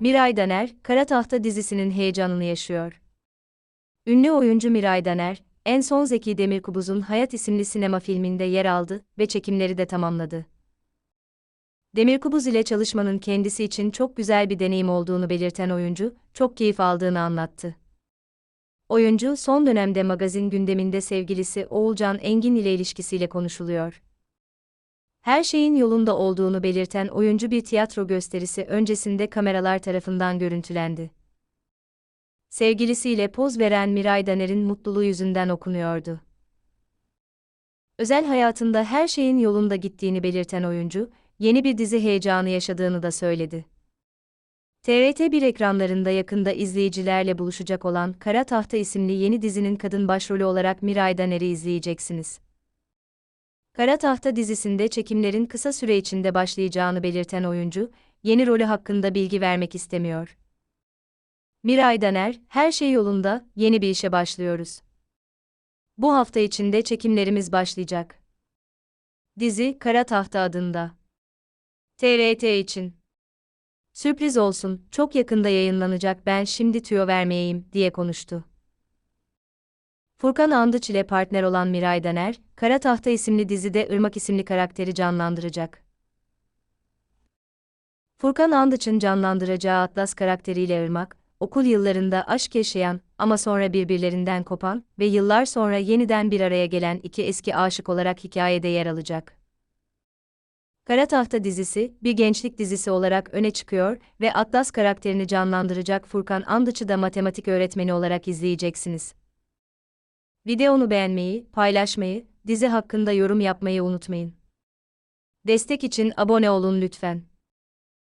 Miray Daner, Kara Tahta dizisinin heyecanını yaşıyor. Ünlü oyuncu Miray Daner, en son Zeki Demirkubuz'un Hayat isimli sinema filminde yer aldı ve çekimleri de tamamladı. Demirkubuz ile çalışmanın kendisi için çok güzel bir deneyim olduğunu belirten oyuncu, çok keyif aldığını anlattı. Oyuncu, son dönemde magazin gündeminde sevgilisi Oğulcan Engin ile ilişkisiyle konuşuluyor. Her şeyin yolunda olduğunu belirten oyuncu bir tiyatro gösterisi öncesinde kameralar tarafından görüntülendi. Sevgilisiyle poz veren Miray Daner'in mutluluğu yüzünden okunuyordu. Özel hayatında her şeyin yolunda gittiğini belirten oyuncu, yeni bir dizi heyecanı yaşadığını da söyledi. TRT1 ekranlarında yakında izleyicilerle buluşacak olan Kara Tahta isimli yeni dizinin kadın başrolü olarak Miray Daner'i izleyeceksiniz. Kara Tahta dizisinde çekimlerin kısa süre içinde başlayacağını belirten oyuncu, yeni rolü hakkında bilgi vermek istemiyor. Miray Daner, her şey yolunda, yeni bir işe başlıyoruz. Bu hafta içinde çekimlerimiz başlayacak. Dizi Kara Tahta adında. TRT için. Sürpriz olsun, çok yakında yayınlanacak ben şimdi tüyo vermeyeyim, diye konuştu. Furkan Andıç ile partner olan Miray Daner, Kara Tahta isimli dizide Irmak isimli karakteri canlandıracak. Furkan Andıç'ın canlandıracağı Atlas karakteriyle Irmak, okul yıllarında aşk yaşayan ama sonra birbirlerinden kopan ve yıllar sonra yeniden bir araya gelen iki eski aşık olarak hikayede yer alacak. Kara Tahta dizisi, bir gençlik dizisi olarak öne çıkıyor ve Atlas karakterini canlandıracak Furkan Andıç'ı da matematik öğretmeni olarak izleyeceksiniz. Videonu beğenmeyi, paylaşmayı, dizi hakkında yorum yapmayı unutmayın. Destek için abone olun lütfen.